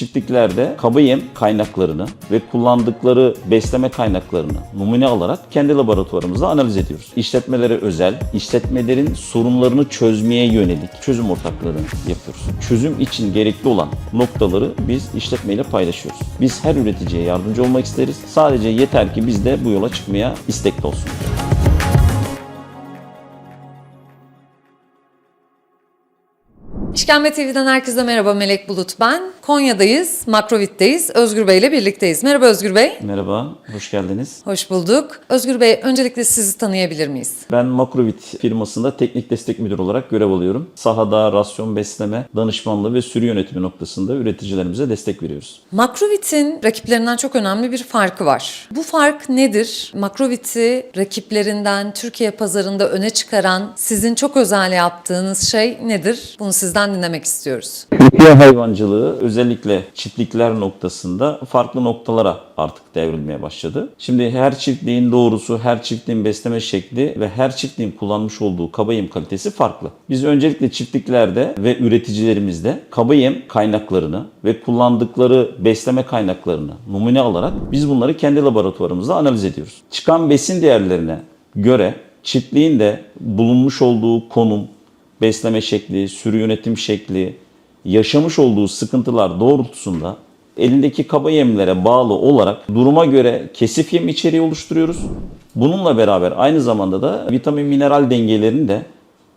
çiftliklerde kaba yem kaynaklarını ve kullandıkları besleme kaynaklarını numune alarak kendi laboratuvarımızda analiz ediyoruz. İşletmelere özel, işletmelerin sorunlarını çözmeye yönelik çözüm ortaklığı yapıyoruz. Çözüm için gerekli olan noktaları biz işletmeyle paylaşıyoruz. Biz her üreticiye yardımcı olmak isteriz. Sadece yeter ki biz de bu yola çıkmaya istekli olsun. İşkembe TV'den herkese merhaba Melek Bulut ben. Konya'dayız, Makrovit'teyiz. Özgür Bey ile birlikteyiz. Merhaba Özgür Bey. Merhaba, hoş geldiniz. Hoş bulduk. Özgür Bey öncelikle sizi tanıyabilir miyiz? Ben Makrovit firmasında teknik destek müdürü olarak görev alıyorum. Sahada rasyon besleme, danışmanlığı ve sürü yönetimi noktasında üreticilerimize destek veriyoruz. Makrovit'in rakiplerinden çok önemli bir farkı var. Bu fark nedir? Makrovit'i rakiplerinden Türkiye pazarında öne çıkaran sizin çok özel yaptığınız şey nedir? Bunu sizden dinlemek istiyoruz. Türkiye hayvancılığı özellikle çiftlikler noktasında farklı noktalara artık devrilmeye başladı. Şimdi her çiftliğin doğrusu, her çiftliğin besleme şekli ve her çiftliğin kullanmış olduğu kaba yem kalitesi farklı. Biz öncelikle çiftliklerde ve üreticilerimizde kaba yem kaynaklarını ve kullandıkları besleme kaynaklarını numune alarak biz bunları kendi laboratuvarımızda analiz ediyoruz. Çıkan besin değerlerine göre çiftliğin de bulunmuş olduğu konum, besleme şekli, sürü yönetim şekli, yaşamış olduğu sıkıntılar doğrultusunda elindeki kaba yemlere bağlı olarak duruma göre kesif yem içeriği oluşturuyoruz. Bununla beraber aynı zamanda da vitamin mineral dengelerini de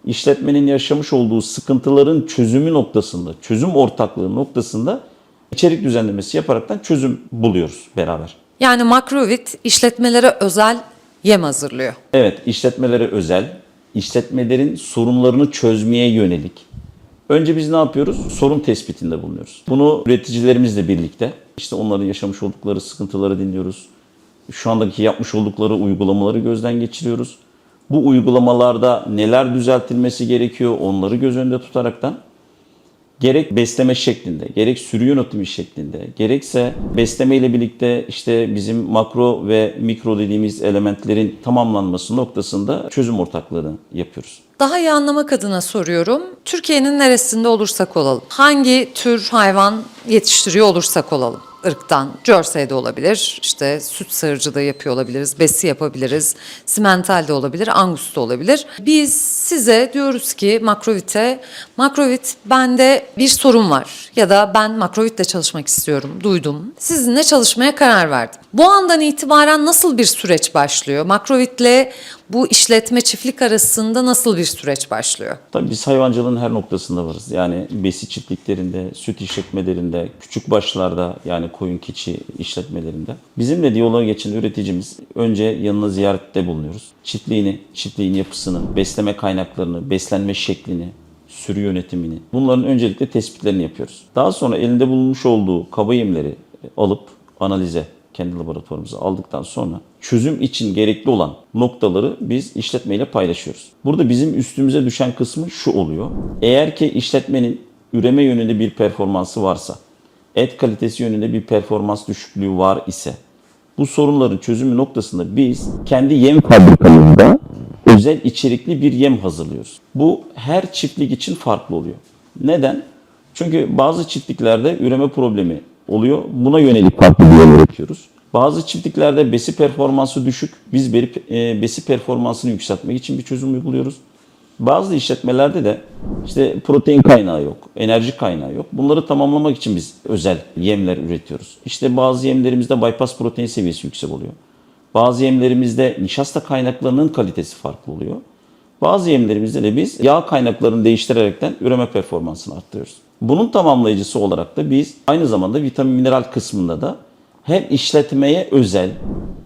işletmenin yaşamış olduğu sıkıntıların çözümü noktasında, çözüm ortaklığı noktasında içerik düzenlemesi yaparaktan çözüm buluyoruz beraber. Yani Makrovit işletmelere özel yem hazırlıyor. Evet, işletmelere özel, işletmelerin sorunlarını çözmeye yönelik. Önce biz ne yapıyoruz? Sorun tespitinde bulunuyoruz. Bunu üreticilerimizle birlikte işte onların yaşamış oldukları sıkıntıları dinliyoruz. Şu andaki yapmış oldukları uygulamaları gözden geçiriyoruz. Bu uygulamalarda neler düzeltilmesi gerekiyor onları göz önünde tutaraktan gerek besleme şeklinde, gerek sürü yönetimi şeklinde, gerekse besleme ile birlikte işte bizim makro ve mikro dediğimiz elementlerin tamamlanması noktasında çözüm ortaklığını yapıyoruz. Daha iyi anlamak adına soruyorum. Türkiye'nin neresinde olursak olalım, hangi tür hayvan yetiştiriyor olursak olalım, ırktan, Jersey de olabilir, işte süt sığırcı da yapıyor olabiliriz, besi yapabiliriz, simental de olabilir, angus da olabilir. Biz size diyoruz ki Makrovit'e, Makrovit bende bir sorun var ya da ben Makrovit'le çalışmak istiyorum, duydum. Sizinle çalışmaya karar verdim. Bu andan itibaren nasıl bir süreç başlıyor? Makrovit'le bu işletme çiftlik arasında nasıl bir süreç başlıyor? Tabii biz hayvancılığın her noktasında varız. Yani besi çiftliklerinde, süt işletmelerinde, küçük başlarda yani koyun keçi işletmelerinde. Bizimle diyaloğa geçen üreticimiz önce yanına ziyarette bulunuyoruz. Çiftliğini, çiftliğin yapısını, besleme kaynaklarını, beslenme şeklini, sürü yönetimini bunların öncelikle tespitlerini yapıyoruz. Daha sonra elinde bulunmuş olduğu kaba yemleri alıp analize kendi laboratuvarımıza aldıktan sonra çözüm için gerekli olan noktaları biz işletmeyle paylaşıyoruz. Burada bizim üstümüze düşen kısmı şu oluyor. Eğer ki işletmenin üreme yönünde bir performansı varsa, et kalitesi yönünde bir performans düşüklüğü var ise bu sorunların çözümü noktasında biz kendi yem fabrikamızda özel içerikli bir yem hazırlıyoruz. Bu her çiftlik için farklı oluyor. Neden? Çünkü bazı çiftliklerde üreme problemi oluyor. Buna yönelik farklı bir yem üretiyoruz. Bazı çiftliklerde besi performansı düşük. Biz e, besi performansını yükseltmek için bir çözüm uyguluyoruz. Bazı işletmelerde de işte protein kaynağı yok, enerji kaynağı yok. Bunları tamamlamak için biz özel yemler üretiyoruz. İşte bazı yemlerimizde bypass protein seviyesi yüksek oluyor. Bazı yemlerimizde nişasta kaynaklarının kalitesi farklı oluyor. Bazı yemlerimizde de biz yağ kaynaklarını değiştirerekten üreme performansını arttırıyoruz. Bunun tamamlayıcısı olarak da biz aynı zamanda vitamin mineral kısmında da hem işletmeye özel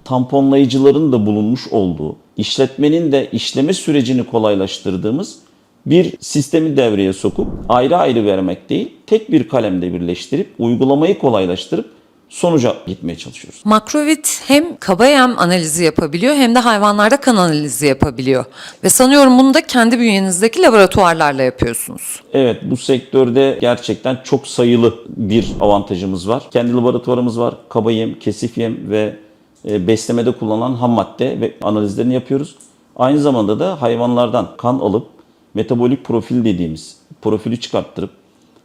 tamponlayıcıların da bulunmuş olduğu, işletmenin de işleme sürecini kolaylaştırdığımız bir sistemi devreye sokup ayrı ayrı vermek değil, tek bir kalemde birleştirip uygulamayı kolaylaştırıp sonuca gitmeye çalışıyoruz. Makrovit hem kaba yem analizi yapabiliyor hem de hayvanlarda kan analizi yapabiliyor. Ve sanıyorum bunu da kendi bünyenizdeki laboratuvarlarla yapıyorsunuz. Evet bu sektörde gerçekten çok sayılı bir avantajımız var. Kendi laboratuvarımız var. Kaba yem, kesif yem ve e, beslemede kullanılan ham madde ve analizlerini yapıyoruz. Aynı zamanda da hayvanlardan kan alıp metabolik profil dediğimiz profili çıkarttırıp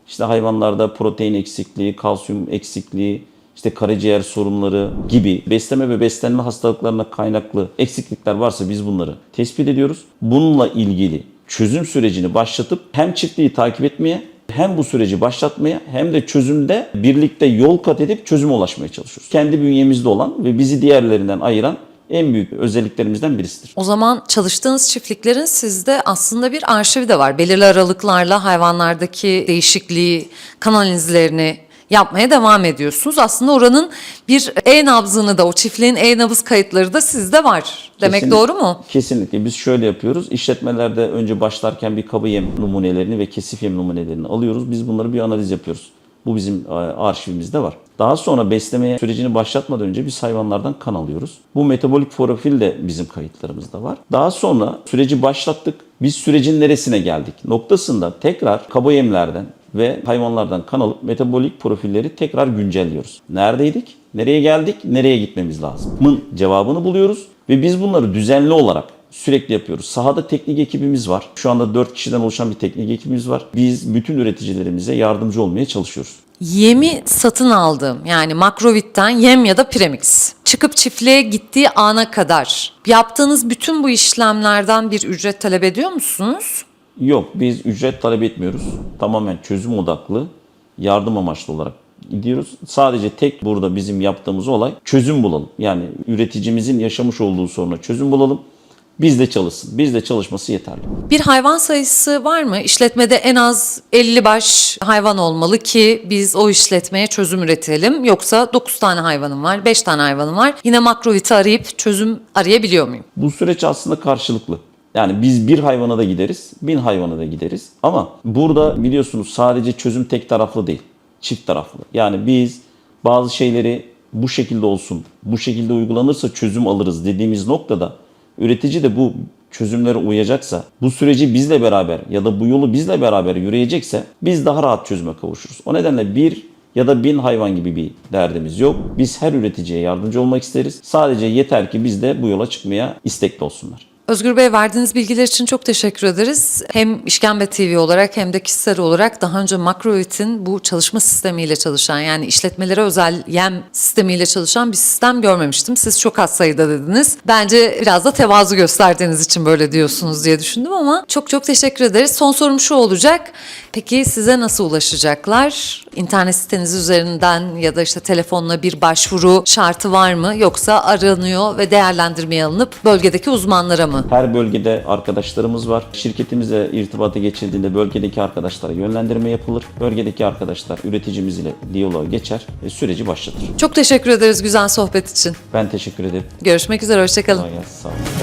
işte hayvanlarda protein eksikliği, kalsiyum eksikliği, işte karaciğer sorunları gibi besleme ve beslenme hastalıklarına kaynaklı eksiklikler varsa biz bunları tespit ediyoruz. Bununla ilgili çözüm sürecini başlatıp hem çiftliği takip etmeye hem bu süreci başlatmaya hem de çözümde birlikte yol kat edip çözüme ulaşmaya çalışıyoruz. Kendi bünyemizde olan ve bizi diğerlerinden ayıran en büyük özelliklerimizden birisidir. O zaman çalıştığınız çiftliklerin sizde aslında bir arşivi de var. Belirli aralıklarla hayvanlardaki değişikliği, kanal izlerini yapmaya devam ediyorsunuz. Aslında oranın bir e-nabzını da, o çiftliğin e-nabız kayıtları da sizde var. Demek Kesinlikle- doğru mu? Kesinlikle. Biz şöyle yapıyoruz. İşletmelerde önce başlarken bir kaba yem numunelerini ve kesif yem numunelerini alıyoruz. Biz bunları bir analiz yapıyoruz. Bu bizim e, arşivimizde var. Daha sonra beslemeye sürecini başlatmadan önce biz hayvanlardan kan alıyoruz. Bu metabolik profil de bizim kayıtlarımızda var. Daha sonra süreci başlattık. Biz sürecin neresine geldik? Noktasında tekrar kaba yemlerden ve hayvanlardan kan alıp metabolik profilleri tekrar güncelliyoruz. Neredeydik? Nereye geldik? Nereye gitmemiz lazım? Mın cevabını buluyoruz ve biz bunları düzenli olarak sürekli yapıyoruz. Sahada teknik ekibimiz var. Şu anda 4 kişiden oluşan bir teknik ekibimiz var. Biz bütün üreticilerimize yardımcı olmaya çalışıyoruz. Yemi satın aldığım yani Makrovit'ten yem ya da premix çıkıp çiftliğe gittiği ana kadar yaptığınız bütün bu işlemlerden bir ücret talep ediyor musunuz? Yok biz ücret talep etmiyoruz. Tamamen çözüm odaklı, yardım amaçlı olarak gidiyoruz. Sadece tek burada bizim yaptığımız olay çözüm bulalım. Yani üreticimizin yaşamış olduğu soruna çözüm bulalım. Biz de çalışsın. Biz de çalışması yeterli. Bir hayvan sayısı var mı? İşletmede en az 50 baş hayvan olmalı ki biz o işletmeye çözüm üretelim. Yoksa 9 tane hayvanım var, 5 tane hayvanım var. Yine Makrovit'i arayıp çözüm arayabiliyor muyum? Bu süreç aslında karşılıklı. Yani biz bir hayvana da gideriz, bin hayvana da gideriz. Ama burada biliyorsunuz sadece çözüm tek taraflı değil, çift taraflı. Yani biz bazı şeyleri bu şekilde olsun, bu şekilde uygulanırsa çözüm alırız dediğimiz noktada üretici de bu çözümlere uyacaksa, bu süreci bizle beraber ya da bu yolu bizle beraber yürüyecekse biz daha rahat çözüme kavuşuruz. O nedenle bir ya da bin hayvan gibi bir derdimiz yok. Biz her üreticiye yardımcı olmak isteriz. Sadece yeter ki biz de bu yola çıkmaya istekli olsunlar. Özgür Bey verdiğiniz bilgiler için çok teşekkür ederiz. Hem İşkembe TV olarak hem de kişisel olarak daha önce Makrovit'in bu çalışma sistemiyle çalışan yani işletmelere özel yem sistemiyle çalışan bir sistem görmemiştim. Siz çok az sayıda dediniz. Bence biraz da tevazu gösterdiğiniz için böyle diyorsunuz diye düşündüm ama çok çok teşekkür ederiz. Son sorum şu olacak. Peki size nasıl ulaşacaklar? İnternet siteniz üzerinden ya da işte telefonla bir başvuru şartı var mı? Yoksa aranıyor ve değerlendirmeye alınıp bölgedeki uzmanlara mı? Her bölgede arkadaşlarımız var. Şirketimize irtibata geçildiğinde bölgedeki arkadaşlara yönlendirme yapılır. Bölgedeki arkadaşlar üreticimiz ile diyaloğa geçer ve süreci başlatır. Çok teşekkür ederiz güzel sohbet için. Ben teşekkür ederim. Görüşmek üzere, hoşçakalın. Kolay gelsin. Sağ olun.